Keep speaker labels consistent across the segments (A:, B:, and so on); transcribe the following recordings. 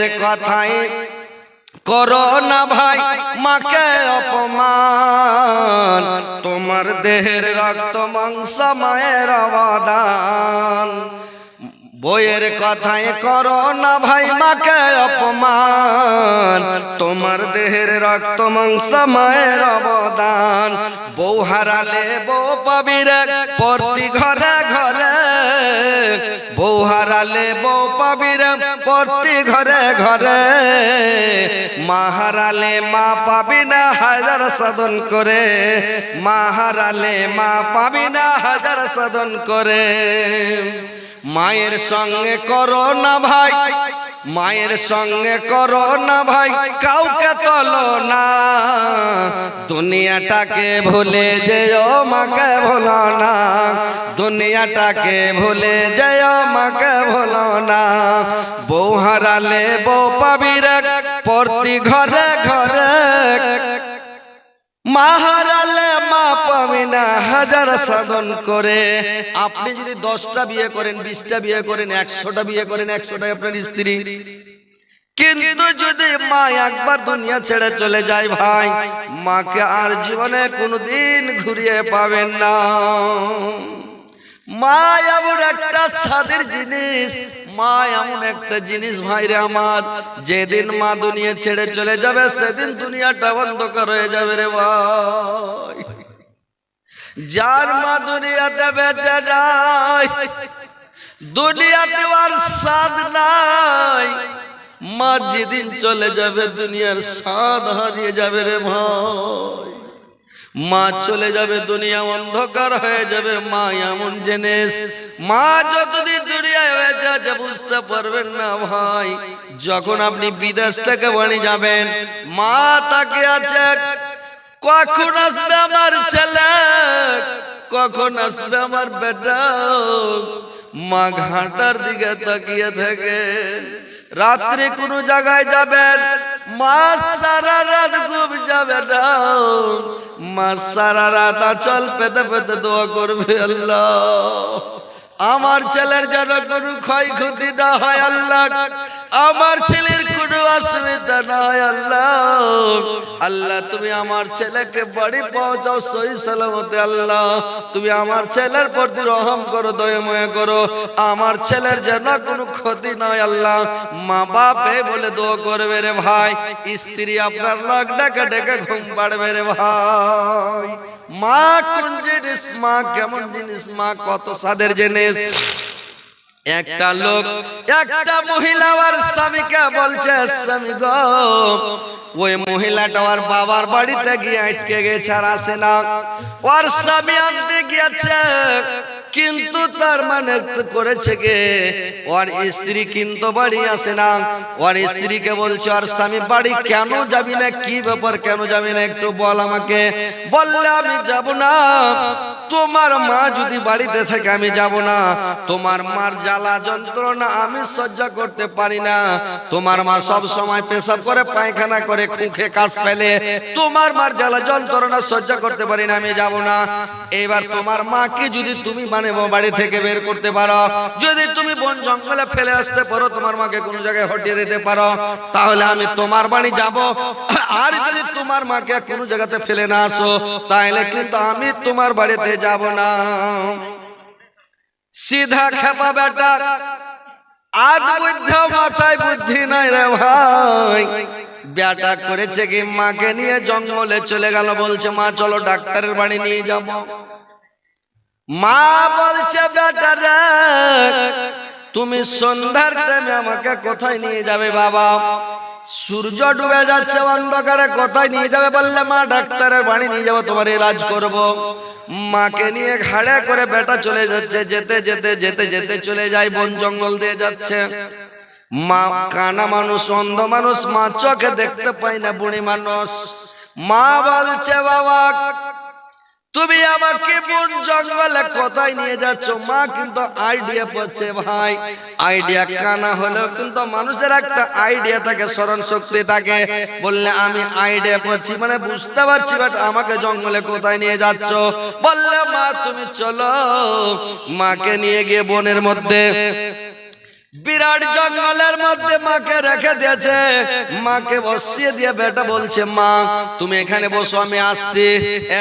A: বইয়ের কথাই করো না ভাই মাকে অপমান। তোমার দেহের রক্ত মাংস মায়ের অবদান। বইয়ের কথায় করো না ভাই মাকে অপমান। তোমার দেহের রক্ত মাংস মায়ের অবদান। বউ হারালে বউ পাবিরে প্রতি ঘরে ঘরে বউ হারালে বউ পাবিরে প্রতি ঘরে ঘরে। মা হারালে মা পাবি না, হাজার সাধন করে। মা হারালে মা পাবি না, হাজার সাধন করে। মায়ের সঙ্গে করো না ভাই, মায়ের সঙ্গে করো না ভাই, কাউকে তলো না। দুনিয়াটাকে ভুলে যেও, মাকে ভুলো না। দুনিয়াটাকে ভুলে যেও, মাকে ভুলো না। বউ হারালে বউ পাবি রে প্রতি ঘরে ঘরে। মা হারালে মা পাবি না, হাজার সাধন করে। আপনি যদি দশটা বিয়ে করেন, বিশটা বিয়ে করেন, একশোটা বিয়ে করেন, একশোটাই আপনার স্ত্রী। কিন্তু যদি মা একবার দুনিয়া ছেড়ে চলে যায় ভাই, মাকে আর জীবনে কোনোদিন ঘুরিয়ে পাবেন না। মা এমন একটা স্বাদের জিনিস, মা এমন একটা জিনিস ভাইরে আমার, যেদিন মা দুনিয়া ছেড়ে চলে যাবে, সেদিন দুনিয়াটা অন্ধকার হয়ে যাবে রে ভাই। যার মা দুনিয়াতে বেঁচে নাই, দুনিয়াতে আর স্বাদ নাই। মা যেদিন চলে যাবে, দুনিয়ার স্বাদ হারিয়ে যাবে রে ভাই। মা চলে যাবে, দুনিয়া অন্ধকার হয়ে যাবে। মা এমন জিনিস, মা যতদিন দুনিয়ায় হয়ে যাচ্ছে বুঝতে পারবেন না ভাই। যখন আপনি বিদেশ থেকে বাড়ি যাবেন, মা তাকে আছে, কখন আসবে আমার ছেলে? কখন আসবে আমার বেটা? মা ঘাটার দিকে তাকিয়ে থাকে। রাত্রে কোনো জায়গায় যাবেন মাছ সারা রাত ঘুম যাবে না। মা সারা রাত আচল পেতে পেতে দোয়া করবে আল্লাহ। আমার ছেলের যেন কোনো ক্ষয়ক্ষতি না হয় আল্লাহ। আমার ছেলের কোনো অসুবিধা না হয় আল্লাহ। আল্লাহ, তুমি আমার ছেলেকে বাড়ি পৌঁছাও সহি সালামতে, আল্লাহ। তুমি আমার ছেলের প্রতি রহম করো, দয়াময় করো। আমার ছেলের যেন কোনো ক্ষতি নয় আল্লাহ। মা বাপে বলে দো করবে রে ভাই। স্ত্রী আপনার নাক ডেকে ডেকে ঘুম পাড়বে রে ভাই। মা, কোন জিনিস, মা, কেমন জিনিস, মা, কত সাদের জিনিস? একটা লোক, একটা মহিলা আর স্বামীকে বলছে, স্বামী গো, ওই মহিলাটা ওর বাবার বাড়িতে গিয়ে আটকে গেছে আর আসে না। ওর স্বামী আনতে গিয়েছে, কিন্তু তার মানে করেছে গে ওর স্ত্রী কিন্তু বাড়ি আসে না। ওর স্ত্রীকে বলছে ওর স্বামী, বাড়ি কেন যাবি না? কি ব্যাপার? কেন যাবি না? একটু বল আমাকে। বললে, আমি যাব না। তোমার মা যদি বাড়িতে থাকে, আমি যাব না। তোমার মার জ্বালা যন্ত্রণা আমি সহ্য করতে পারি না। তোমার মা সব সময় পেশাব করে, পায়খানা করে, খুঁখে কাজ ফেলে। তোমার মার জ্বালা যন্ত্রণা সহ্য করতে পারি না, আমি যাব না। এবার তোমার মাকে যদি তুমি মানে বাড়ি থেকে বের করতে পারো, যদি তুমি বন জঙ্গলে ফেলে আসতে পারো, তোমার মাকে কোনো জায়গায় হটিয়ে দিতে পারো, তাহলে আমি তোমার বাড়ি যাব। আর যদি তোমার মাকে কোনো জায়গাতে ফেলে না আসো, তাহলে কিন্তু আমি তোমার বাড়িতে যাব না। সিধা খেপা বেটা। আজ বুদ্ধ, মাথায় বুদ্ধি নাই রে ভাই। বেটা করেছে কি? মাকে নিয়ে জঙ্গলে চলে গেল, বলছে, মা, চলো ডাক্তারের বাড়ি নিয়ে যাব। মা বলছে, বেটা রে, তুমি সন্ধ্যার টাইমে আমাকে কোথায় নিয়ে যাবে বাবা? সূর্য ডুবে যাচ্ছে, অন্ধকারে কোথায় নিয়ে যাবে বললে, মা, ডাক্তারের বাড়ি নিয়ে যাব, তোমার ইলাজ করব। মাকে নিয়ে ঘাড়ে করে বেটা চলে যাচ্ছে, যেতে যেতে যেতে যেতে চলে যায়, বন জঙ্গল দিয়ে যাচ্ছে মা, কানা মানুষ, অন্ধ মানুষ, মা চোখে দেখতে পাই না, বুড়ি মানুষ মা বলছে, বাবা তুমি আমাকে বন জঙ্গলে কোথায় নিয়ে যাচ্ছ? মা কিন্তু আইডিয়া পাচ্ছে ভাই। আইডিয়া কানা হলেও কিন্তু মানুষের একটা আইডিয়া থাকে, স্মরণ শক্তি থাকে। বললে, আমি আইডিয়া পাচ্ছি মানে বুঝতে পারছি, বাট আমাকে জঙ্গলে কোথায় নিয়ে যাচ্ছ? বললে, মা, তুমি চলো। মাকে নিয়ে গিয়ে বনের মধ্যে বিরাট জঙ্গলের মধ্যে মাকে রেখে দিয়েছে। মাকে বসিয়ে দিয়ে বেটা বলছে, মা, তুমি এখানে বসো, আমি আসছি।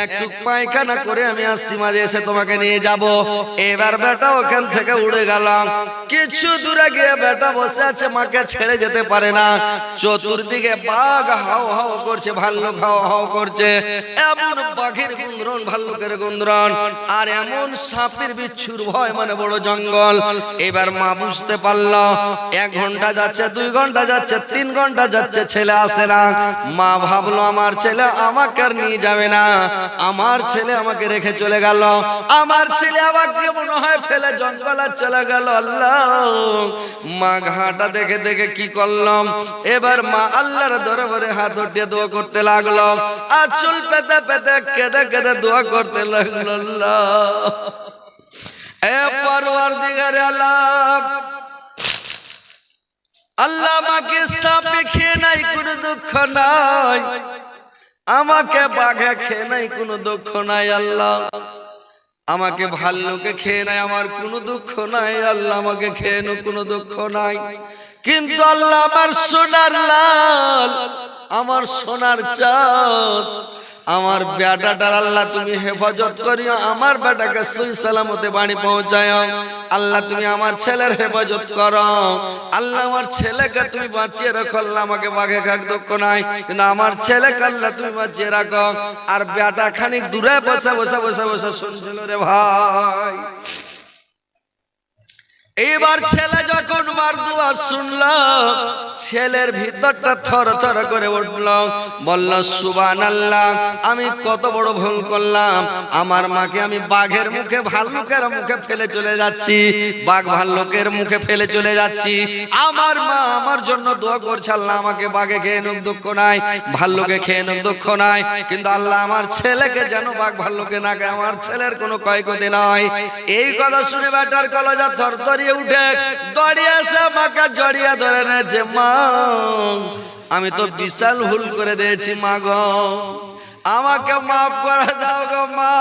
A: একটু পায়খানা করে আমি আসছি, মাঝে এসে তোমাকে নিয়ে যাব। এবার বেটা ওখান থেকে উড়ে গেলাম কিছু দূরে গিয়ে বেটা বসে আছে, মাকে ছেড়ে যেতে পারে না। চতুর্দিকে বাঘ হাও হাও করছে, ভাল্লুক হাও হাও করছে। এমন বাঘের গুন্দ্রন ভাল্লুকের গুন্দ্রন আর এমন সাপের বিচ্ছুর ভয় মানে বড় জঙ্গল। এবার মা বুঝতে পারল এক ঘণ্টা যাচ্ছে, দুই ঘণ্টা যাচ্ছে, তিন ঘণ্টা যাচ্ছে, ছেলে আসে না। মা ভাবলো, আমার ছেলে আমাকে আর নিয়ে যাবে না। আমার ছেলে আমাকে রেখে চলে গেল। আমার ছেলে আমাকে মনে হয় ফেলে জঙ্গলে চলে গেল। আল্লাহ। মা ঘাটা দেখে দেখে কি করলাম এবার মা আল্লাহর দরবারে হাত উঠিয়ে দোয়া করতে লাগল। আচল পেতে পেতে কেঁদে কেঁদে দোয়া করতে লাগল। আল্লাহ। এ পরওয়ার আল্লাহ। আল্লাহ আমাকে সাপে খেয়ে নাই, কোনো দুঃখ নাই। আমাকে বাঘে খেয়ে নাই, কোনো দুঃখ নাই, আল্লাহ। আমাকে ভাল্লুকে খেয়ে নাই, আমার কোনো দুঃখ নাই, আল্লাহ আমাকে খেয়ে নো কোনো দুঃখ নাই। কিন্তু আল্লাহ আমার সোনার লাল, আমার সোনার চাঁদ আমার বেটাটার আল্লাহ তুমি হেফাজত করিও, আমার বেটাকে সুই সালামতে বাড়ি পৌঁছায় আল্লাহ তুমি আমার ছেলের হেফাজত করো। আল্লাহ আমার ছেলেকে তুমি বাঁচিয়ে রাখো, আল্লাহ আমাকে বাঘে খাক, দুঃখ নাই। কিন্তু আমার ছেলেকে আল্লাহ তুমি বাঁচিয়ে রাখো। আর বেটা খানিক দূরে বসে বসে বসে বসে শুনছিল রে ভাই। এইবার ছেলে যখন মার দুয়া শুনলাম ছেলের ভিতরটা থর থর করে উঠল। বলল সুবান আল্লাহ আমি কত বড় ভুল করলাম। আমার মাকে আমি বাঘের মুখে, ভাল্লুকের মুখে ফেলে চলে যাচ্ছি। বাঘ ভাল্লুকের মুখে ফেলে চলে যাচ্ছি। আমার মা আমার জন্য দোয়া করছে, আল্লাহ আমাকে বাঘে খেয়ে নুক, দুঃখ নাই, ভাল্লুকে খেয়ে নুক, দুঃখ নাই। কিন্তু আল্লাহ আমার ছেলেকে যেন বাঘ ভাল্লুকে না আমার ছেলের কোনো ক্ষয়ক্ষতি নয় এই কথা শুনে বেটার কলজা থরথরিয়ে উঠে দড়িয়ে আসে মাকে জড়িয়ে ধরে নেছে মা, আমি তো বিশাল ভুল করে দিয়েছি, মা গো। আমাকে মাফ করে দাও গো, মা।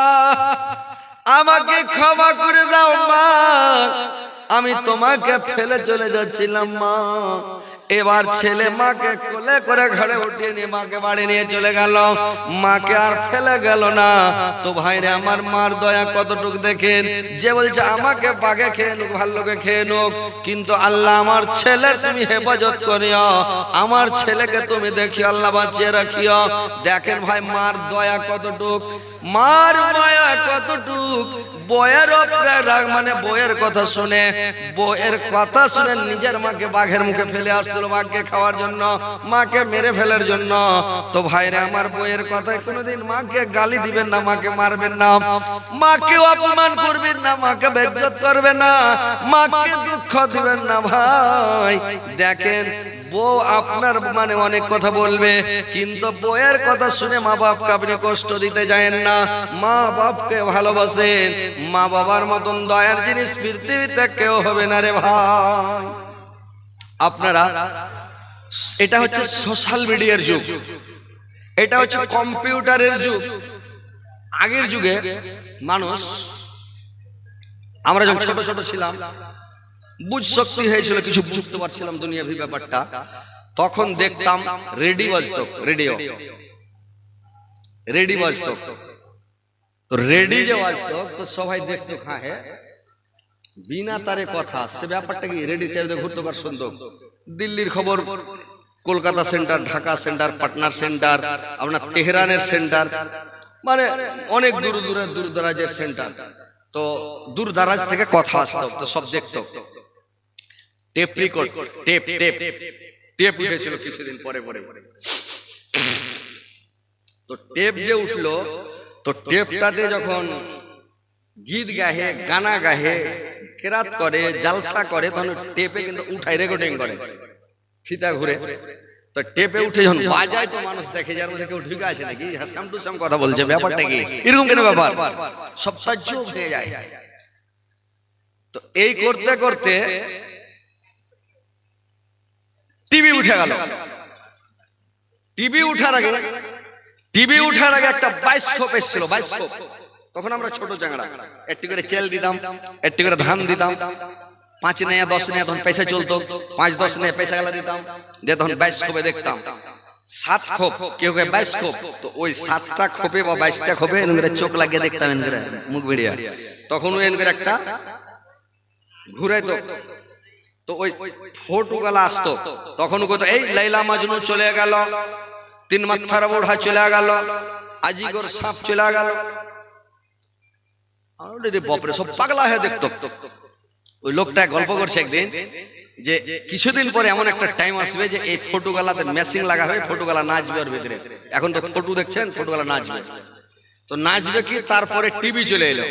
A: আমাকে ক্ষমা করে দাও, মা। আমি তোমাকে ফেলে চলে যাচ্ছিলাম, মা। এবার ছেলে মাকে কোলে করে ঘরে উঠিয়ে নিয়ে মাকে বাড়ি নিয়ে চলে গেল। মাকে আর ফেলে গেল না। তো ভাইরে আমার মার দয়া কতটুক দেখেন? যে বলছে আমাকে বাঘে খেয়ে নুক ভাল্লোকে খেয়ে নুক। কিন্তু আল্লাহ আমার ছেলের তুমি হেফাজত করিও। আমার ছেলেকে তুমি দেখি আল্লাহ বাঁচিয়ে রাখিও। দেখেন ভাই মার দয়া কতটুক? মার মায়া কতটুক? ওপরে রাগ মানে বইয়ের কথা শুনে, বইয়ের কথা শুনে নিজের মাকে বাঘের মুখে ফেলে আসছিল বাঘকে খাওয়ার জন্য, মাকে মেরে ফেলার জন্য। তো ভাইরে, আমার বইয়ের কথায় কোনোদিন মাকে গালি দিবেন না, মাকে মারবেন না। মাকে অপমান করবেন না, মাকে বেজ্জত করবেন না, মাকে দুঃখ দিবেন না ভাই। দেখেন বউ আপনার মানে অনেক কথা বলবে, কিন্তু বউয়ের কথা শুনে মা বাপকে আপনি কষ্ট দিতে যায়েন না। মা বাপকে ভালোবাসেন মা বাবার মতন দয়ার জিনিস পৃথিবীতে কেউ হবে না রে ভাই। আপনারা, এটা হচ্ছে সোশ্যাল মিডিয়ার যুগ। এটা হচ্ছে কম্পিউটারের যুগ। আগের যুগে মানুষ, আমরা যখন ছোট ছোট ছিলাম বুঝ শক্তি হয়েছিল, কিছু বুঝতে পারছিলাম দুনিয়াভি ব্যাপারটা। তখন দেখতাম রেডি বাজতো রেডিও। রেডি বাজতো তো। রেডি যে বাজতো তো সবাই দেখতো হ্যাঁ হ্যাঁ। বিনা তারে কথা, সে ব্যাপারটা কি, রেডি চাইতে ঘুরতে পার শুনতো দিল্লির খবর, কলকাতা সেন্টার, ঢাকা সেন্টার পাটনার সেন্টার, আপনার তেহরানের সেন্টার মানে অনেক দূর দূরে, দূর দরাজের সেন্টার। তো দূর দারাজ থেকে কথা আসতো, তো সব দেখতো। Tape record tape tape tape উঠেছিল কিছুদিন পরে পরে তো টেপ যে উঠল তো টেপটাতে যখন গীত গাহে গানা গাহে কেরাত করে জালসা করে তখন টেপে কিন্তু উঠায় রেকর্ডিং করে। ফিতা ঘুরে। তো টেপে উঠে যখন বাজায় তো মানুষ দেখে যার মধ্যে কেউ ঢুকে আছে নাকি? হ্যাঁ শ্যাম টু শ্যাম কথা বলছে ব্যাপারটা কি? এরকম কেন ব্যাপার? সব তাজ্জব হয়ে যায়। তো এই করতে করতে টিভি উঠে গেল। টিভি উঠার আগে টিভি উঠার আগে একটা বাইস্কোপ এসেছিল, বাইস্কোপ। তখন আমরা ছোট চাংড়া একটি করে চেল দিতাম, একটি করে ধান দিতাম। পাঁচ নেয়া, দশ নেয়া, তখন পয়সা চলতো। পাঁচ, দশ নেয়া, পয়সা গেলা দিতাম। দিয়ে তখন বাইশ খোপে দেখতাম। সাত খোপ, কেউ কেউ বাইশ খোপ তো ওই সাতটা খোপে বা বাইশটা খোপে এন করে চোখ লাগিয়ে দেখতাম এন করে, মুখ বেরিয়া তখন এন করে একটা ঘুরে তো ওই ফোটু গলা আসতো। তখন কত এই লাইলা মাজনু চলে গেল। তিন মাথার বোড়া চলে গেল। আজিগর সাপ চলে গেল। আরে বাপরে, সব পাগলা হয়ে দেখতো। ওই লোকটা গল্প করছে একদিন যে কিছুদিন পরে এমন একটা টাইম আসবে যে এই ফটোগালাতে মেশিং লাগা হবে ফটোগালা নাচবে ওর ভিতরে। এখন তো ফটো দেখছেন ফটোগালা নাচবে। তো নাচবে কি? তারপরে টিভি চলে এলো।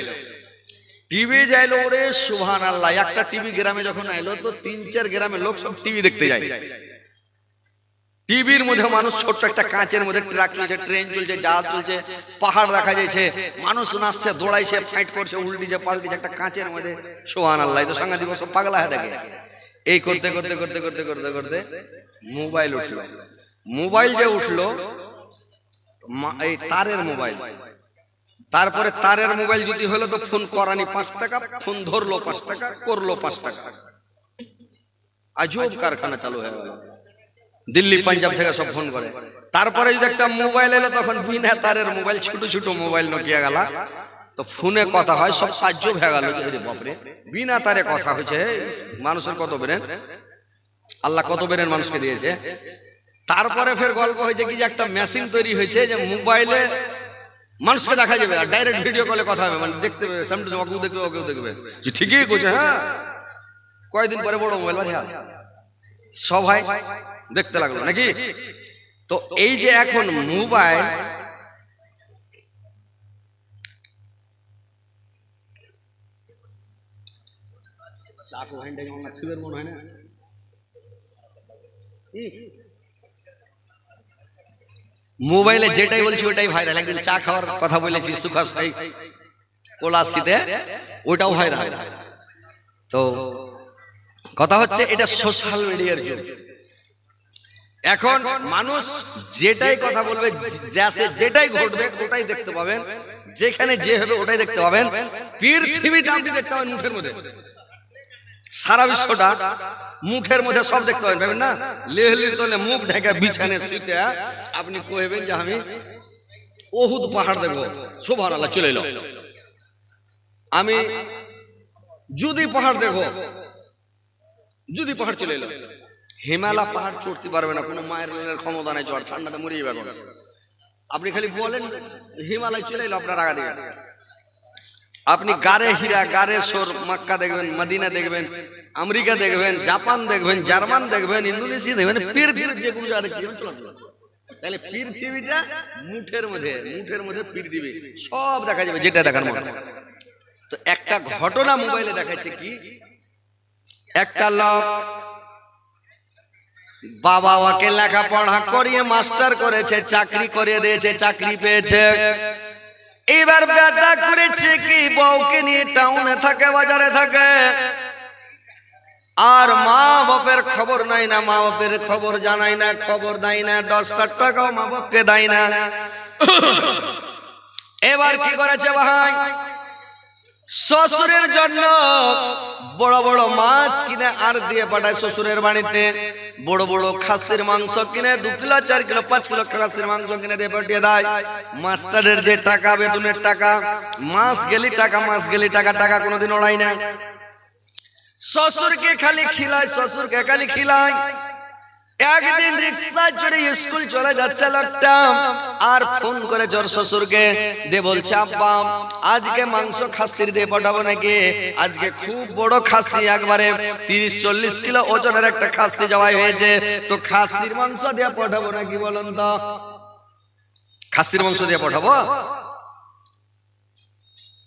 A: টিভি যাইলো ওরে সুবহান আল্লাহ একটা টিভি গ্রামে যখন এলো তো তিন চার গ্রামের লোক সব টিভি দেখতে যায়। টিভির মধ্যে মানুষ ছোট্ট একটা কাঁচের মধ্যে ট্রাক চলছে, ট্রেন চলছে জাহাজ চলছে, পাহাড় দেখা যাচ্ছে মানুষ নাচছে, দৌড়াইছে, ফাইট করছে, উল্টিছে, পাল্টিছে একটা কাঁচের মধ্যে। সোহান আল্লাহ তো সাংঘাতিক সব পাগলা হয়ে দেখে এই করতে করতে করতে করতে করতে করতে মোবাইল উঠল। মোবাইল যে উঠল এই তারের মোবাইল। তারপরে তারের মোবাইল যদি হলো তো ফোন করানি পাঁচ টাকা, ফোন ধরলো পাঁচ টাকা, করল পাঁচ টাকা। আজব কারখানা চালু হয়ে গেল। দিল্লি, পাঞ্জাব থেকে সব ফোন করে। তারপরে যদি একটা মোবাইল এলো, তখন বিনা তারের মোবাইল, ছোট ছোট মোবাইল নকিয়া গেল। তো ফোনে কথা হয়, সব তাজ্জব হয়ে গেল বাপরে, বিনা তারে কথা হয়েছে মানুষের কত বেরেন? আল্লাহ কত বেরেন মানুষকে দিয়েছে। তারপরে ফের গল্প হয়েছে কি যে একটা মেশিন তৈরি হয়েছে যে মোবাইলে মানুষকে দেখা যাবে, আর ডাইরেক্ট ভিডিও কলে কথা হবে মানে দেখতে পাবে সামনে ওকেও দেখবে ওকেও দেখবে। যে ঠিকই করছে হ্যাঁ। কয়দিন পরে বড় মোবাইল, বাড়ি হাল। সবাই দেখতে লাগল, নাকি? তো এই যে এখন মোবাইল মোবাইলে যেটাই বলছি ওটাই ভাইরাল একদিন চা খাওয়ার কথা বলেছি সুখাস ভাই কোলাসিতে ওটাও ভাইরাল তো কথা হচ্ছে এটা সোশ্যাল মিডিয়ার যুগ। এখন মানুষ যেটাই কথা বলবে যেটাই ঘটবে, ওটাই দেখতে পাবেন। যেখানে যে হবে, ওটাই দেখতে পাবেন। পৃথিবীটা আপনি দেখতে পাবেন মুঠের মধ্যে। সারা বিশ্বটা মুখের মধ্যে সব দেখতে পাবেন ভাবেন না? লেহলির তলে মুখ ঢেকে বিছানে শুইতে আপনি কইবেন যে আমি ওহুদ পাহাড় দেখব সোভান আল্লাহ চলে এলো। আমি যদি পাহাড় দেখো যদি পাহাড় চলে এলো। হিমালয় পাহাড় চড়তে পারবে না, কোনো মায়ের ক্ষমতা নেই চড় ঠান্ডাতে মরিয়ে যাবে আপনি খালি বলেন, হিমালয় চলে এলো, আপনার আগা দিকে আপনি গারে হীরা, গারে সোর, মক্কা দেখবেন, মদিনা দেখবেন, আমেরিকা দেখবেন, জাপান দেখবেন, জার্মান দেখবেন, ইন্দোনেশিয়া দেখবেন পৃথিবীর যে কোনো। তাহলে পৃথিবীটা মুঠের মধ্যে মুঠের মধ্যে পৃথিবী সব দেখা যাবে, যেটা দেখার মতো। তো একটা ঘটনা মোবাইলে দেখাচ্ছে কি? একটা লোক বাবা ওকে লেখাপড়া করিয়ে মাস্টার করেছে, চাকরি করিয়ে দিয়েছে, চাকরি পেয়েছে। এবার বেটা করেছে কি? বউকে নিয়ে টাউনে থাকে, বাজারে থাকে। আর মা বাপের খবর নাই না মা বাপের খবর জানাই না, খবর দেয় না, দশটা টাকাও মা বাপকে দেয় না। এবার কি করেছে ভাই? শ্বশুরের জন্য বড় বড় মাছ কিনে আর দিয়ে পাঠায় শ্বশুরের বাড়িতে। বড় বড় খাসির মাংস কিনে, দু কিলো, চার কিলো, পাঁচ কিলো খাসির মাংস কিনে দিয়ে পাঠিয়ে দেয়। মাস্টারের যে টাকা, বেতনের টাকা, মাস গেলি টাকা, মাস গেলি টাকা টাকা কোনোদিন ওড়াই না। শ্বশুরকে খালি খিলায়, শ্বশুরকে খালি খিলায়। একদিন রিক্সা চড়ে স্কুল চলে যাচ্ছে লোকটা আর ফোন করে জোর শ্বশুরকে। দে বলছে, আব্বা, আজকে মাংস খাসির দিয়ে পাঠাবো নাকি? আজকে খুব বড় খাসি, একবারে তিরিশ চল্লিশ কিলো ওজনের একটা খাসি জবাই হয়েছে। তো খাসির মাংস দিয়ে পাঠাবো নাকি বলুন তো? খাসির মাংস দিয়ে পাঠাবো?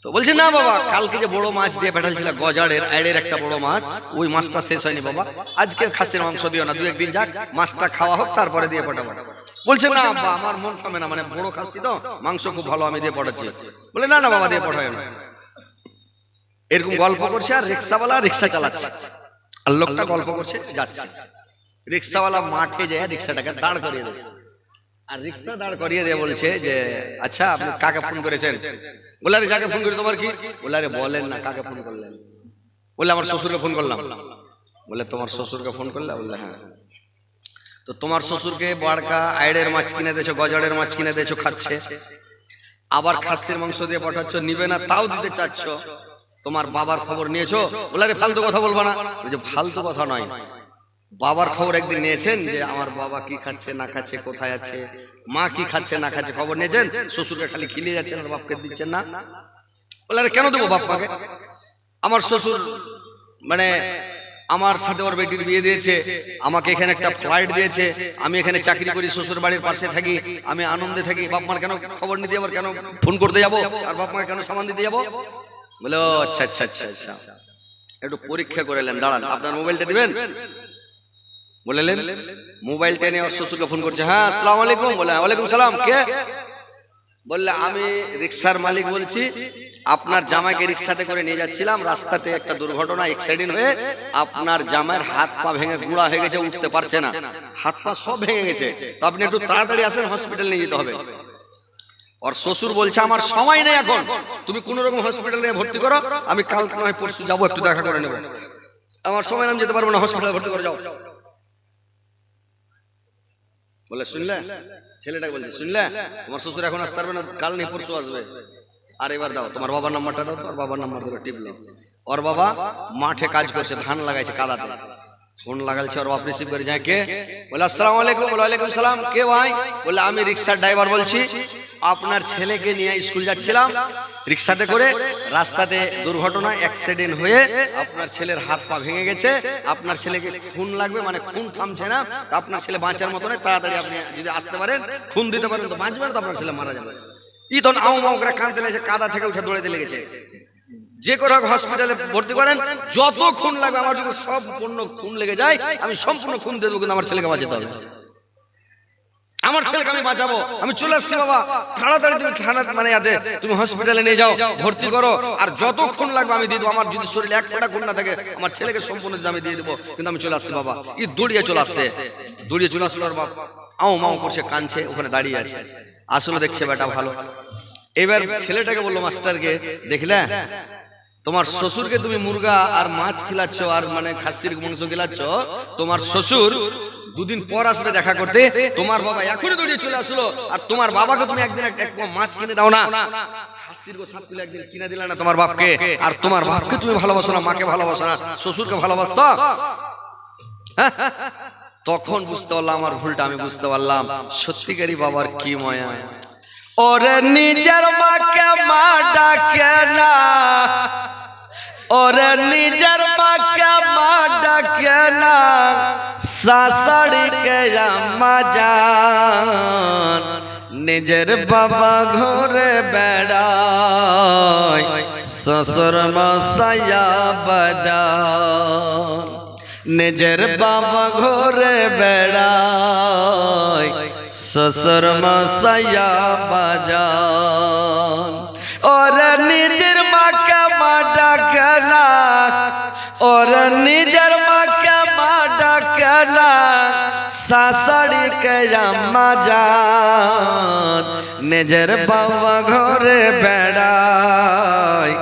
A: তো বলছে না বাবা কালকে যে বড় মাছ দিয়ে গজাড়ের আইড়ের একটা বড় মাছ ওই মাছটা শেষ হয়নি বাবা। আজকে খাসির মাংস দিও না দু একদিন যাক মাছটা খাওয়া হোক তারপরে দিয়ে পাঠাবো বলছে না আব্বা আমার মন থামে না মানে বড় খাসি তো মাংস খুব ভালো আমি দিয়ে পাঠাচ্ছি বলে না না বাবা দিয়ে পাঠায় না এরকম গল্প করছে আর রিক্সাওয়ালা রিক্সা চালাচ্ছে। আর লোকটা গল্প করছে যাচ্ছে। রিক্সাওয়ালা মাঠে যায় রিক্সাটাকে দাঁড় করিয়ে দিচ্ছে। আর রিক্সা দাঁড় করিয়ে দিয়ে বলছে যে আচ্ছা আপনি কাকে ফোন করেছেন? বলে আরে যাকে ফোন করি তোমার কি? বলে বলেন না কাকে ফোন করলেন বলে আমার শ্বশুরকে ফোন করলাম। বলে তোমার শ্বশুরকে ফোন করলে বললে হ্যাঁ। তো তোমার শ্বশুরকে বড়কা আইডের মাছ কিনে দিয়েছ গজড়ের মাছ কিনে দিয়েছ খাচ্ছে। আবার খাসির মাংস দিয়ে পাঠাচ্ছ নিবে না তাও দিতে চাচ্ছ। তোমার বাবার খবর নিয়েছো? বলে ফালতু কথা বলব না। ফালতু কথা নয়। বাবার খবর একদিন নিয়েছেন যে আমার বাবা কি খাচ্ছে, না খাচ্ছে, কোথায় আছে? মা কি খাচ্ছে, না খাচ্ছে খবর নিয়েছেন? শ্বশুরকে খালি খিলিয়ে যাচ্ছেন আর বাপকে দিচ্ছেন না? বলে কেন দেবো বাপ মাকে আমার শ্বশুর মানে আমার সাথে ওর বেটির বিয়ে দিয়েছে, আমাকে এখানে একটা ফ্লাইট দিয়েছে, আমি এখানে চাকরি করি শ্বশুর বাড়ির পাশে থাকি, আমি আনন্দে থাকি বাপ মার কেন খবর নিতে যাব কেন ফোন করতে যাব, আর বাপ মাকে কেন সামান দিতে যাব? বলে, ও আচ্ছা আচ্ছা আচ্ছা আচ্ছা একটু পরীক্ষা করে নেন, দাঁড়ান, আপনার মোবাইলটা দিবেন? বলেলেন মোবাইলটা নিয়ে ওর শ্বশুরকে ফোন করছে। হ্যাঁ আসসালামু আলাইকুম। বলে ওয়ালাইকুম সালাম কে? বললে আমি রিক্সার মালিক বলছি আপনার জামাইকে রিক্সাতে করে নিয়ে যাচ্ছিলাম রাস্তাতে একটা দুর্ঘটনা অ্যাক্সিডেন্ট হয়ে আপনার জামাইয়ের হাত পা ভেঙে গুঁড়া হয়ে গেছে উঠতে পারছে না। হাত পা সব ভেঙে গেছে। তো আপনি একটু তাড়াতাড়ি আসেন হসপিটাল নিয়ে যেতে হবে। ওর শ্বশুর বলছে আমার সময় নেই এখন। তুমি কোন রকম হসপিটালে ভর্তি করো আমি কাল নয় পরশু যাব একটু দেখা করে নেব। আমার সময় আমি যেতে পারব না হসপিটালে ভর্তি করে যাও বলে, শুনলে? ছেলেটাকে বলছে, শুনলে? তোমার শ্বশুর এখন আসতে পারবে না, কাল নেই, পরশু আসবে। আর এবার দাও, তোমার বাবার নাম্বারটা দাও, তোমার বাবার নাম্বার ধরে টিপলো। ওর বাবা মাঠে কাজ করছে, ধান লাগাইছে কাদাতে। ফোন লাগালছে ওর বাপ রিসিভ করে যায় কে বলে আসসালামু আলাইকুম বলে ওয়ালাইকুম সালাম কে ভাই? বলে আমি রিক্সার ড্রাইভার বলছি আপনার ছেলেকে নিয়ে স্কুল যাচ্ছিলাম রিক্সাতে করে রাস্তাতে দুর্ঘটনা অ্যাক্সিডেন্ট হয়ে আপনার ছেলের হাত পা ভেঙে গেছে আপনার ছেলেকে খুন লাগবে মানে খুন থামছে না আপনার ছেলে বাঁচার মতো নয় তাড়াতাড়ি আপনি যদি আসতে পারেন খুন দিতে পারেন তো বাঁচবে না তো আপনার ছেলে মারা যাবে। ই তখন আউ মাউ করে কাঁদতে লেগেছে কাদা থেকে উঠে দৌড়াতে লেগেছে। যে হোক হসপিটালে ভর্তি করেন, যত খুন লাগবে আমার যদি সম্পূর্ণ খুন লেগে যায়, আমি সম্পূর্ণ খুন দিয়ে দেবো কিন্তু আমার ছেলেকে বাঁচাতে হবে। আমার ছেলেকে আমি বাঁচাবো। আমি চলে আসছি বাবা। তাড়াতাড়ি তুমি থানা মানে ইয়াতে, তুমি হসপিটালে নিয়ে যাও, ভর্তি করো। আর যত খুন লাগবে আমি দিয়ে দেবো। আমার যদি শরীরে এক ফোঁটা খুন না থাকে, আমার ছেলেকে সম্পূর্ণ আমি দিয়ে দেবো। কিন্তু আমি চলে আসছি বাবা। ই দৌড়িয়ে চলে আসছে। দৌড়িয়ে চলে আসলো আর বাপ। আও মাও করছে কানছে ওখানে দাঁড়িয়ে আছে। আসলে দেখছে বেটা ভালো। এবার ছেলেটাকে বলল, মাস্টারকে, দেখলে? তোমার শ্বশুরকে তুমি মুরগা আর মাছ খিলাচ্ছ আর মানে খাসির মাংস খিলাচ্ছ তোমার শ্বশুর দুদিন পর আসবে দেখা করতে তোমার বাবা এখনই দৌড়িয়ে চলে আসলো আর তোমার বাবাকে তুমি একদিন মাছ কিনে দাও না। একদিন কিনে দিলে না তোমার বাপকে আর তোমার বাপকে তুমি ভালোবাসো না মাকে ভালোবাসো না শ্বশুরকে ভালোবাসতো? তখন বুঝতে পারলাম আমার ভুলটা আমি বুঝতে পারলাম। সত্যিকারই বাবার কি মায়া। ওরে নিজের মাকে মা ডাকে না ওরে নিজের মাকে মা ডাকে না শাশুড়িকে আম্মা জান নিজের বাবা ঘরে বেড়ায় শ্বশুর মশাইয়া বাজান নিজের বাবা ঘরে বেড়ায় শ্বশুর মশাইয়া বাজান ওরে নিজের মাকে মা ডাকে না ওরে নিজের মাকে মা ডাকে না শাশুড়িকে আম্মা যান নিজের বাবা ঘরে বেড়ায়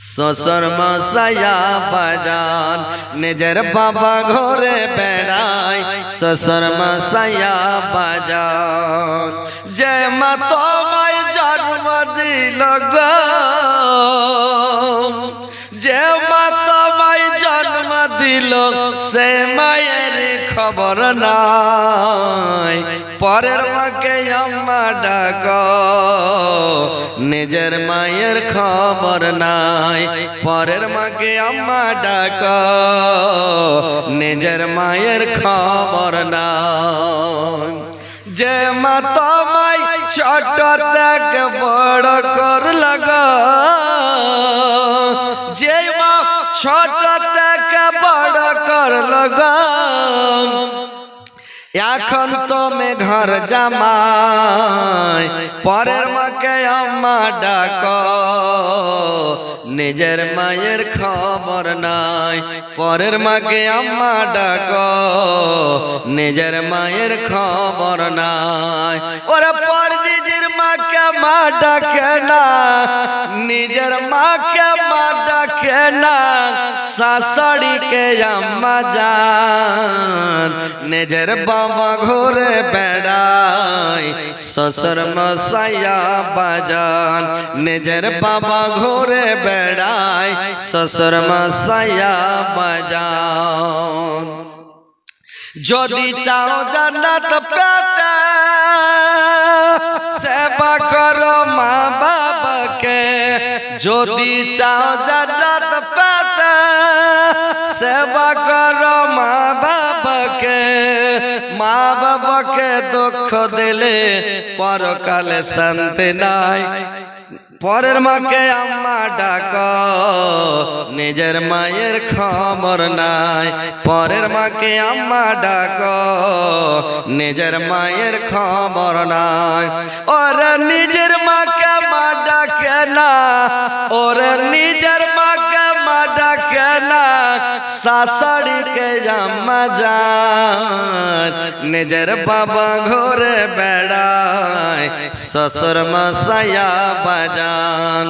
A: শ্বশুর মশাইয়া বাজান নিজের বাবা ঘরে বেড়ায় শ্বশুর মশাইয়া বাজান যে মা তোমায় জন্ম দিল গো দিল সে মায়ের খবর নাই। পরের মাকে আম্মা ডাক, নিজের মায়ের খবর নাই। পরের মাকে আম্মা ডাক, নিজের মায়ের খবর নাই। যে মা তোমায় ছোট থেকে বড় কর লাগা যে মা ছোট বড় এখন তুমি ঘর জামাই, পরের মাকে আম্মা ডাক। নিজের মায়ের খবর নাই, পরের মাকে আম্মা ডাক। নিজের মায়ের খবর নাই। ওরা পর মা ডাকে না নিজের মাকে মা ডাকে না শাশুড়িকে আম্মা যান নিজের বাবা ঘুরে বেড়ায়, শ্বশুর মশাইয়া বাজান। নিজের বাবা ঘুরে বেড়ায়, শ্বশুর মশাইয়া বাজান। যদি চাও জান্নাত পেতে যদি চাও জান্নাত পেতে, সেবা করো মা বাবাকে। মা বাবাকে দুঃখ দিলে পরকালে শান্তি নাই। পরের মাকে আম্মা ডাক, নিজের মায়ের খবর নাই। পরের মাকে আম্মা ডাক, নিজের মায়ের খবর নাই। ওরা নিজের মাকে মা ডাকে না। ওরে নিজের মাকে মা ডাকে না, শাশুড়িকে আম্মা যান নিজের বাবা ঘরে বেড়ায়, শ্বশুর মশাইয়া বাজান।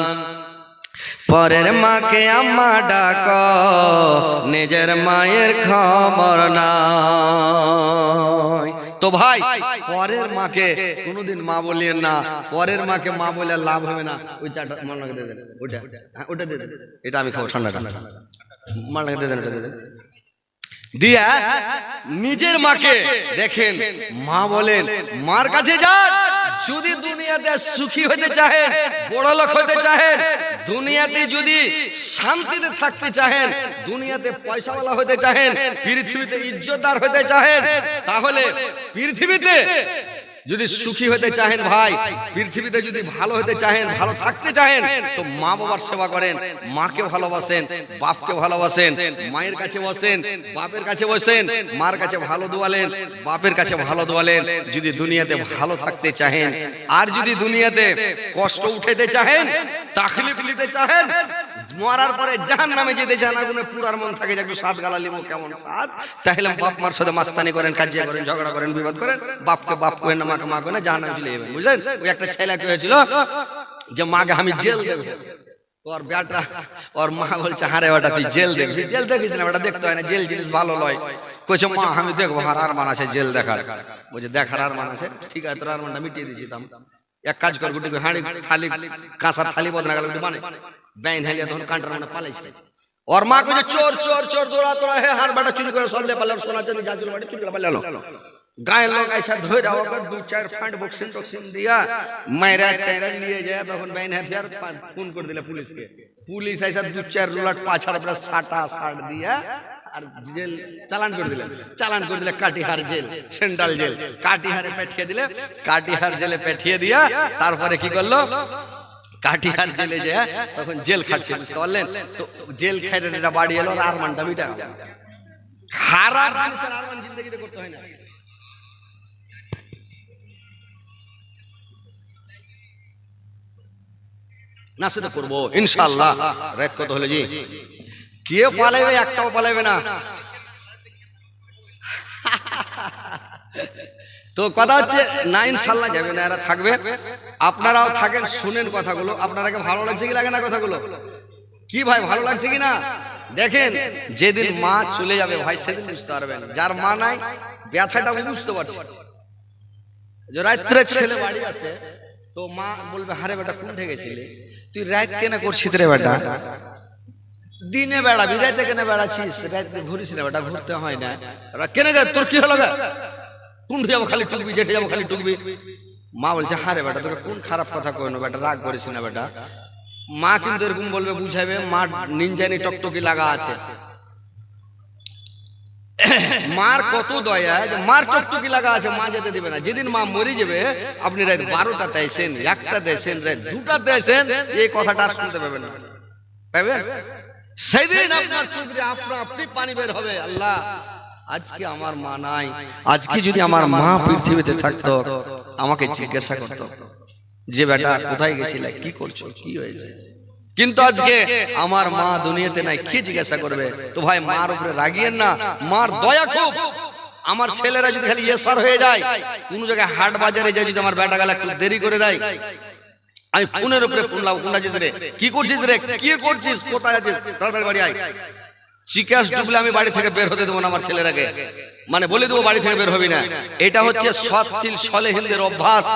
A: পরের মাকে আম্মা ডাক, নিজের মায়ের খবর নাই। তো ভাই পরের মাকে কোনোদিন মা বলিয়েন না পরের মাকে মা বলে লাভ হবে না। ওই চাটা মালনাকে দিয়ে দেন ওইটা। হ্যাঁ, ওটা দিয়ে দেন এটা আমি খাব ঠান্ডা ঠান্ডা মালনাকে দিয়ে দেন ওটা দিয়ে দেন দিয়া নিজের মাকে দেখেন মা বলেন মার কাছে যান। যদি দুনিয়াতে সুখী হতে চাহেন, বড় লোক হতে চাহেন, দুনিয়াতে যদি শান্তিতে থাকতে চাহেন, দুনিয়াতে পয়সাওয়ালা হতে চাহেন, পৃথিবীতে ইজ্জতদার হতে চাহেন, তাহলে পৃথিবীতে যদি সুখী হতে চাহেন ভাই পৃথিবীতে যদি ভালো হতে চাহেন ভালো থাকতে চাহেন তো মা বাবার সেবা করেন মাকে ভালোবাসেন বাপকে ভালোবাসেন মায়ের কাছে বসেন বাপের কাছে বসেন মার কাছে ভালো দোয়ালেন বাপের কাছে ভালো দোয়ালেন যদি দুনিয়াতে ভালো থাকতে চাহেন আর যদি দুনিয়াতে কষ্ট উঠাইতে চাহেন তাকলিফ নিতে চাহেন মরার পরে জাহান নামে যেতে চান, আগুনে পুরার মন থাকে যে একটু সাত গালা লিমো কেমন সাত তাহলে বাপ মার সাথে মাস্তানি করেন, কাজিয়া করেন, ঝগড়া করেন, বিবাদ করেন। বাপকে বাপ করেন না, মাকে মা করেন না জাহান নামে চলে যাবেন, বুঝলেন? ওই একটা ছেলে হয়েছিল? যে মাকে আমি জেল দেবো। ওর বেটা, ওর মা বলছে, হারে ওটা তুই জেল দেখবি? জেল দেখিস না ওটা দেখতে হয় না, জেল জিনিস ভালো লয়। কইছে, মা, আমি দেখব, হার, আর মান আছে, জেল দেখার। বলছে দেখার আর মান আছে, ঠিক আছে, তোর আর মানটা মিটিয়ে দিয়েছি দাম। এক কাজ কর গুটি হাঁড়ি, থালি কাঁসার থালি বদনা গেল মানে ব্যান হাইলিয়া তখন কান্টার মানে পালাইছে। ওর মা কইছে, চোর চোর চোর, দৌড়া তোরা হে, হার বাটা চুরি করে সরলে পারলে সোনা চাঁদি যা চুরি চুরি করে পারলে গায়ের লোক আইসা ধরে ওকে দু চার ফান্ড বক্সিং টক্সিং দিয়া মায়েরা টাইরা নিয়ে যায়, তখন ব্যান হাতিয়ার ফোন করে দিলে পুলিশকে। পুলিশ আইসা দু চার রুলাট পাছার উপরে সাটা সাট দিয়া আর জেল চালান করে দিলেন। চালান করে দিলে কাটিহার জেল, সেন্ট্রাল জেল। কাটিহারে পেঠিয়ে দিলে, কাটিহার জেলে পেঠিয়ে দিয়া তারপরে কি করল? কাটিহার জেলে যে তখন জেল খাটছে বুঝতে পারলেন? তো জেল খাইতে এটা বাড়ি এলো আর আরমানটা মিটা গেল। হারাম জিনিসের আরমান জিন্দগিতে করতে হয় না। না সেটা করব। ইনশাল্লাহ রাত কত হলে জি? কে পালাইবে একটাও পালাইবে না। তো কথা হচ্ছে, না, ইনশাল্লাহ যাবে না, এরা থাকবে। আপনারাও থাকেন, শুনেন কথাগুলো। আপনারাকে ভালো লাগছে কি লাগে না কথাগুলো? কি ভাই, ভালো লাগছে কি না? দেখেন, যেদিন মা চলে যাবে ভাই, সেদিন বুঝতে পারবেন। যার মা নাই, ব্যথাটা বুঝতে পারছে। রাত্রে ছেলে বাড়ি আসে তো মা বলবে, হারে বেটা, কোনঠে গেছিলে? তুই রাত কেন করছিস রে বেটা? দিনে বেড়াবি রাতে কেন বেড়াচ্ছিস? রাতে ঘুরিস না বেটা, ঘুরতে হয় না। কেন তোর কি হলো কোন যাব খালি টুকবি যেটে যাব খালি টুকবি মা বলছে হারে বেটা তোকে কোন খারাপ কথা কইনো বেটা রাগ করিস না বেটা। মা কিন্তু এরকম বলবে বুঝাবে মা নিনজানি টকটকি লাগা আছে। মার কত দয়া যে মার টকটকি লাগা আছে মা যেতে দিবে না। যেদিন মা মরে যাবে আপনি রাত বারোটাতে আসেন একটাতে আসেন রাত দুটাতে আসেন এই কথাটা আর শুনতে পাবেন না। পাবেন সেদিন আপনার চোখ দিয়ে আপনা আপনি পানি বের হবে আল্লাহ। আজকে আমার মা নাই। আজকে যদি আমার মা পৃথিবীতে থাকতো আমাকে জিজ্ঞাসা করতো যে বেটা কোথায় গেছিলে? কি করছ? কি হয়েছে? কিন্তু আজকে আমার মা দুনিয়াতে নাই। কি জিজ্ঞাসা করবে? তো ভাই মার উপরে রাগিয়েন না। মার দয়া খুব। আমার ছেলেরা যদি খালি ইয়েসার হয়ে যায় কোন জায়গায় হাট বাজারে যায় যদি আমার বেটা গেলা একটু দেরি করে দেয় আমি ফোনের উপরে ফোন লাভ কোনটা রে কি করছিস রে? কি করছিস? কোথায় আছিস? তাড়াতাড়ি বাড়ি আয়। চিকাস ডুবলে আমি বাড়ি থেকে বের হতে দেবো না আমার ছেলেরাকে মানে বলে দেবো বাড়ি থেকে বের হবি না। এটা হচ্ছে সৎশীল সলেহিনদের অভ্যাস।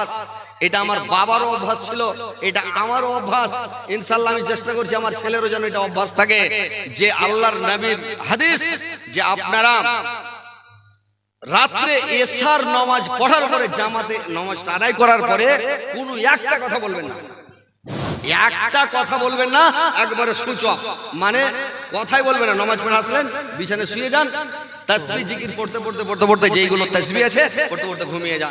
A: এটা আমার বাবারও অভ্যাস ছিল এটা আমারও অভ্যাস। ইনশাল্লাহ আমি চেষ্টা করছি আমার ছেলেরও যেন এটা অভ্যাস থাকে। যে আল্লাহর নবীর হাদিস যে আপনারা রাত্রে এসার নামাজ পড়ার পরে জামাতে নামাজটা আদায় করার পরে কোনো একটা কথা বলবেন না। একটা কথা বলবেন না, একবারে সূচক মানে কথাই বলবেন না, নমাজ পড়ে আসলেন বিছানে শুয়ে যান তাসবি জিকির পড়তে পড়তে পড়তে পড়তে যেইগুলো তাসবি আছে, পড়তে পড়তে ঘুমিয়ে যান।